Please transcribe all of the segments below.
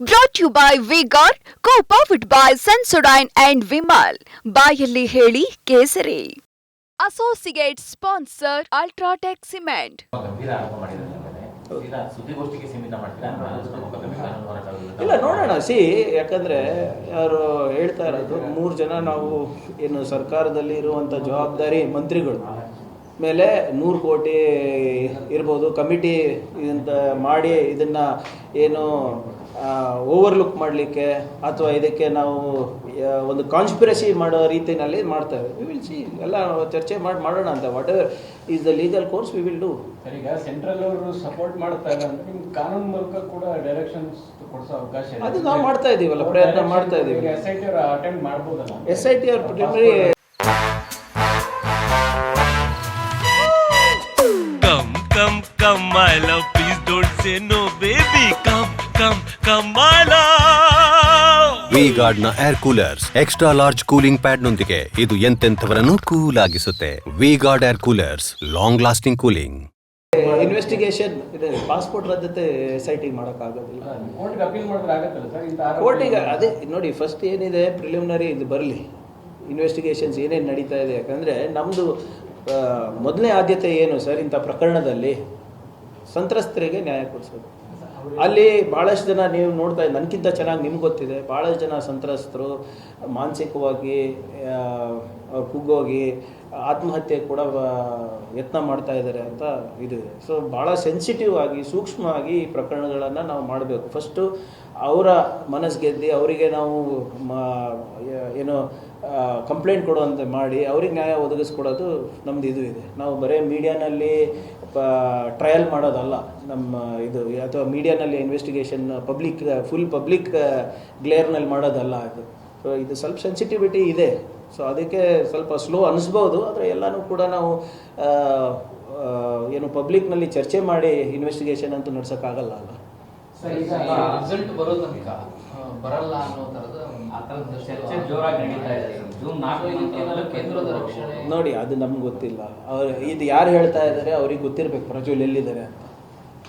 Brought you by V Guard co powered by Sensodyne and Vimal ಬಾಯಲ್ಲಿ ಹೇಳಿ ಕೇಸರಿ. Associate sponsor UltraTech cement. ಇಲ್ಲ, ನೋಡೋಣ. ಸಿ, ಯಾಕಂದರೆ ಯಾರು ಹೇಳ್ತಾ ಇರೋದು, ಮೂರು ಜನ ನಾವು ಏನು ಸರ್ಕಾರದಲ್ಲಿ ಇರುವಂಥ ಜವಾಬ್ದಾರಿ ಮಂತ್ರಿಗಳು. ಮೇಲೆ ನೂರು ಕೋಟಿ ಇರ್ಬೋದು. ಕಮಿಟಿ ಇದಂತ ಮಾಡಿ ಇದನ್ನು ಏನು ಓವರ್ಲುಕ್ ಮಾಡಲಿಕ್ಕೆ ಅಥವಾ ಇದಕ್ಕೆ ನಾವು ಒಂದು ಕಾನ್ಸ್ಪಿರಸಿ ಮಾಡೋ ರೀತಿಯಲ್ಲಿ ಮಾಡ್ತೇವೆ. ವಿ ವಿಲ್ ಸಿ ಎಲ್ಲ ಚರ್ಚೆ ಮಾಡಿ ಮಾಡೋಣ ಅಂತ. Whatever is the legal course we will do ಸರಿ ಈಗ ಸೆಂಟ್ರಲ್ ಅವರು ಸಪೋರ್ಟ್ ಮಾಡ್ತಾ ಇಲ್ಲ ಅಂದ್ರೆ ನಿಮ್ಗೆ ಕಾನೂನು ಮೂಲಕ ಕೂಡ ಡೈರೆಕ್ಷನ್ಸ್ ಕೊಡಿಸೋ ಅವಕಾಶ ಇದೆ. ಅದು ನಾವು ಮಾಡ್ತಾ ಇದ್ದೀವಲ್ಲ ಪ್ರಯತ್ನ ಮಾಡ್ತಾ ಇದ್ದೀವಿ ಎಸ್ ಐ ಟಿ ಅವರು ಅಟೆಂಡ್ ಮಾಡ್ಬೋದಲ್ಲ? ಎಸ್ ಐ ಟಿ ಅವ್ರ ವಿ ಗಾರ್ಡ್ನ air coolers extra large cooling pad ನೊಂದಿಗೆ ಇದು ಎಂತೆಂಥವರನ್ನು cool ಆಗಿಸುತ್ತೆ V Guard air coolers long lasting cooling investigation ಇದೆ. ಪಾಸ್ಪೋರ್ಟ್ ರದ್ದತೆ ಎಸ್ ಐ ಟಿ ಮಾಡೋಕ್ಕಾಗೋದಿಲ್ಲ ಕೋರ್ಟ್ಗೆ ಅಪೀಲ್ ಮಾಡಿದ್ರೆ ಆಗತ್ತಲ್ಲ ಸರ್ ಇಂಥ ಆರೋಪ ಕೋರ್ಟಿಗೆ ಅದೇ ನೋಡಿ ಫಸ್ಟ್ ಏನಿದೆ ಪ್ರಿಲಿಮಿನರಿ ಇದು ಬರಲಿ. ಇನ್ವೆಸ್ಟಿಗೇಷನ್ಸ್ ಏನೇನು ನಡೀತಾ ಇದೆ ಯಾಕಂದರೆ ನಮ್ಮದು ಮೊದಲನೇ ಆದ್ಯತೆ ಏನು ಸರ್ ಇಂಥ ಪ್ರಕರಣದಲ್ಲಿ? ಸಂತ್ರಸ್ತರಿಗೆ ನ್ಯಾಯ ಕೊಡಿಸೋದು. ಅಲ್ಲಿ ಭಾಳಷ್ಟು ಜನ ನೀವು ನೋಡ್ತಾ ನನಗಿಂತ ಚೆನ್ನಾಗಿ ನಿಮ್ಗೆ ಗೊತ್ತಿದೆ. ಭಾಳಷ್ಟು ಜನ ಸಂತ್ರಸ್ತರು ಮಾನಸಿಕವಾಗಿ ಕುಗ್ಗೋಗಿ, ಆತ್ಮಹತ್ಯೆ ಕೂಡ ಯತ್ನ ಮಾಡ್ತಾ ಇದ್ದಾರೆ ಅಂತ ಇದು ಇದೆ. ಸೊ ಭಾಳ ಸೆನ್ಸಿಟಿವ್ ಆಗಿ, ಸೂಕ್ಷ್ಮವಾಗಿ ಈ ಪ್ರಕರಣಗಳನ್ನು ನಾವು ಮಾಡಬೇಕು. ಫಸ್ಟು ಅವರ ಮನಸ್ಸು ಗೆದ್ದು, ಅವರಿಗೆ ನಾವು ಏನು ಕಂಪ್ಲೇಂಟ್ ಕೊಡುವಂತೆ ಮಾಡಿ ಅವ್ರಿಗೆ ನ್ಯಾಯ ಒದಗಿಸ್ಕೊಡೋದು ನಮ್ದು ಇದು ಇದೆ. ನಾವು ಬರೀ ಮೀಡಿಯಾನಲ್ಲಿ ಟ್ರಯಲ್ ಮಾಡೋದಲ್ಲ ನಮ್ಮ ಇದು, ಅಥವಾ ಮೀಡಿಯಾನಲ್ಲಿ ಇನ್ವೆಸ್ಟಿಗೇಷನ್ ಪಬ್ಲಿಕ್ ಫುಲ್ ಪಬ್ಲಿಕ್ ಗ್ಲೇರ್ನಲ್ಲಿ ಮಾಡೋದಲ್ಲ ಅದು. ಸೊ ಇದು ಸ್ವಲ್ಪ ಸೆನ್ಸಿಟಿವಿಟಿ ಇದೆ. ಸೊ ಅದಕ್ಕೆ ಸ್ವಲ್ಪ ಸ್ಲೋ ಅನಿಸ್ಬೋದು, ಆದರೆ ಎಲ್ಲನೂ ಕೂಡ ನಾವು ಏನು ಪಬ್ಲಿಕ್ನಲ್ಲಿ ಚರ್ಚೆ ಮಾಡಿ ಇನ್ವೆಸ್ಟಿಗೇಷನ್ ಅಂತೂ ನಡ್ಸೋಕ್ಕಾಗಲ್ಲ ಅಲ್ಲ. ರಿಸಲ್ಟ್ ಬರೋ ತನಕ ಬರಲ್ಲ ಅನ್ನೋ ಥರದ ಚರ್ಚೆ ಜೋರಾಗಿ ನಡೀತಾ ಇದೆ. ಜೂನ್ ನಾಲ್ಕರಿಂದ ಕೇಂದ್ರದ ರಕ್ಷಣೆ. ನೋಡಿ ಅದು ನಮ್ಗೆ ಗೊತ್ತಿಲ್ಲ. ಅವ್ರು ಇದು ಯಾರು ಹೇಳ್ತಾ ಇದ್ದಾರೆ ಅವ್ರಿಗೆ ಗೊತ್ತಿರ್ಬೇಕು ಪ್ರಜ್ವಲ್ ಎಲ್ಲಿದ್ದಾರೆ ಅಂತ.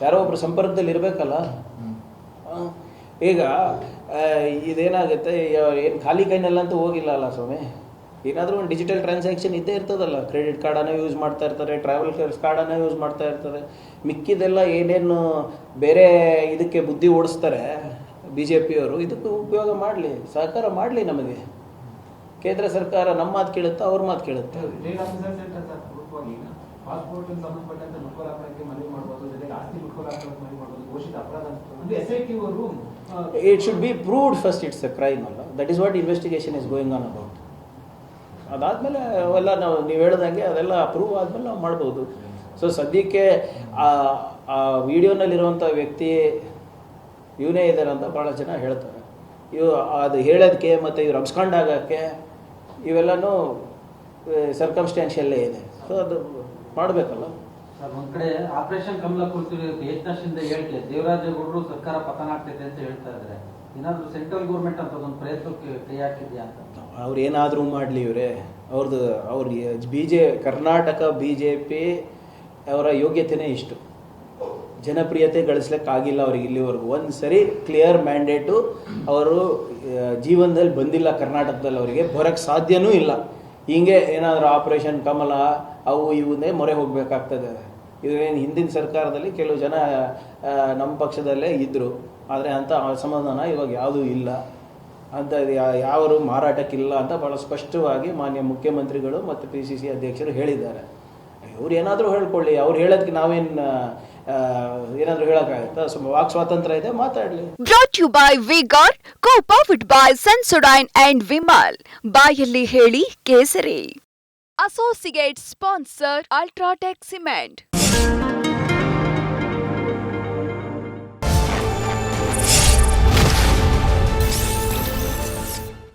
ಯಾರೋ ಒಬ್ರು ಸಂಪರ್ಕದಲ್ಲಿ ಇರಬೇಕಲ್ಲ? ಈಗ ಇದೇನಾಗುತ್ತೆ ಏನು ಖಾಲಿ ಕೈನಲ್ಲಂತೂ ಹೋಗಿಲ್ಲ ಅಲ್ಲ ಸ್ವಾಮಿ? ಏನಾದರೂ ಒಂದು ಡಿಜಿಟಲ್ ಟ್ರಾನ್ಸಾಕ್ಷನ್ ಇದ್ದೇ ಇರ್ತದಲ್ಲ. ಕ್ರೆಡಿಟ್ ಕಾರ್ಡನ್ನು ಯೂಸ್ ಮಾಡ್ತಾ ಇರ್ತಾರೆ ಟ್ರಾವೆಲ್ ಕಾರ್ಡನ್ನು ಯೂಸ್ ಮಾಡ್ತಾ ಇರ್ತಾರೆ. ಮಿಕ್ಕಿದೆಲ್ಲ ಏನೇನು ಬೇರೆ ಇದಕ್ಕೆ ಬುದ್ಧಿ ಓಡಿಸ್ತಾರೆ ಬಿ ಜೆ ಪಿಯವರು ಇದಕ್ಕೂ ಉಪಯೋಗ ಮಾಡಲಿ ಸಹಕಾರ ಮಾಡಲಿ ನಮಗೆ. ಕೇಂದ್ರ ಸರ್ಕಾರ ನಮ್ಮ ಮಾತು ಕೇಳುತ್ತೆ ಅವ್ರ ಮಾತು ಕೇಳುತ್ತೆ? It should be proved first it's a crime ಅಲ್ಲ. That is what investigation is going on about ಅದಾದಮೇಲೆ ಅವೆಲ್ಲ ನಾವು ನೀವು ಹೇಳ್ದಂಗೆ ಅದೆಲ್ಲ ಅಪ್ರೂವ್ ಆದಮೇಲೆ ನಾವು ಮಾಡ್ಬೋದು. ಸೊ ಸದ್ಯಕ್ಕೆ ಆ ಆ ವಿಡಿಯೋನಲ್ಲಿರುವಂಥ ವ್ಯಕ್ತಿ ಇವನೇ ಇದ್ದಾರೆ ಅಂತ ಭಾಳ ಜನ ಹೇಳ್ತಾರೆ. ಇವು ಅದು ಹೇಳೋದಕ್ಕೆ ಮತ್ತು ಇವ್ರು ಅಬ್ಸ್ಕಾಂಡ್ ಆಗೋಕ್ಕೆ ಇವೆಲ್ಲನೂ ಸರ್ಕಮ್ಸ್ಟ್ಯಾನ್ಷಿಯಲ್ಲೇ ಇದೆ. ಸೊ ಅದು ಮಾಡಬೇಕಲ್ಲ. ಸರ್ ಒಂದ್ ಕಡೆ ಆಪರೇಷನ್ ಕಮಲ ಕುರಿತು ಏಕನಾಶಿಂದ ದೇವರಾಜ ಗುಡ್ರು ಸರ್ಕಾರ ಪತನ ಆಗ್ತೈತೆ ಅಂತ ಹೇಳ್ತಾ ಇದ್ದಾರೆ. ಏನಾದರೂ ಸೆಂಟ್ರಲ್ ಗೌರ್ಮೆಂಟ್ ಅಂತ ಒಂದು ಪ್ರಯತ್ನಕ್ಕೆ ಕೈ ಹಾಕಿದ್ಯಾ ಅಂತ? ಅವ್ರು ಏನಾದರೂ ಮಾಡಲಿ ಇವರೇ. ಅವ್ರದ್ದು ಅವ್ರಿಗೆ B J Karnataka B J P ಅವರ ಯೋಗ್ಯತೆಯೇ ಇಷ್ಟು. ಜನಪ್ರಿಯತೆ ಗಳಿಸ್ಲಿಕ್ಕಾಗಿಲ್ಲ ಅವ್ರಿಗೆ ಇಲ್ಲಿವರೆಗೂ. ಒಂದು ಸರಿ ಕ್ಲಿಯರ್ ಮ್ಯಾಂಡೇಟು ಅವರು ಜೀವನದಲ್ಲಿ ಬಂದಿಲ್ಲ ಕರ್ನಾಟಕದಲ್ಲಿ ಅವರಿಗೆ ಬರೋಕ್ಕೆ ಸಾಧ್ಯವೂ ಇಲ್ಲ. ಹಿಂಗೆ ಏನಾದರೂ ಆಪರೇಷನ್ ಕಮಲ, ಅವು ಇವನ್ನೇ ಮೊರೆ ಹೋಗಬೇಕಾಗ್ತದೆ. ಇದೇನು ಹಿಂದಿನ ಸರ್ಕಾರದಲ್ಲಿ ಕೆಲವು ಜನ ನಮ್ಮ ಪಕ್ಷದಲ್ಲೇ ಇದ್ದರು ಆದರೆ ಅಂಥ ಅಸಮಾಧಾನ ಇವಾಗ ಯಾವುದೂ ಇಲ್ಲ. ಅಂತ ಯಾವರು ಮಾರಾಟಕ್ಕಿಲ್ಲ ಅಂತ ಭಾಳ ಸ್ಪಷ್ಟವಾಗಿ ಮಾನ್ಯ ಮುಖ್ಯಮಂತ್ರಿಗಳು ಮತ್ತು ಪಿ ಸಿ ಸಿ ಅಧ್ಯಕ್ಷರು ಹೇಳಿದ್ದಾರೆ. ಇವ್ರು ಏನಾದರೂ ಹೇಳ್ಕೊಳ್ಳಿ. ಅವ್ರು ಹೇಳೋದಕ್ಕೆ ನಾವೇನು ಏನಾದರೂ ಬಾಯಲ್ಲಿ ಹೇಳಿ ಕೇಸರಿ. Associate sponsor UltraTech cement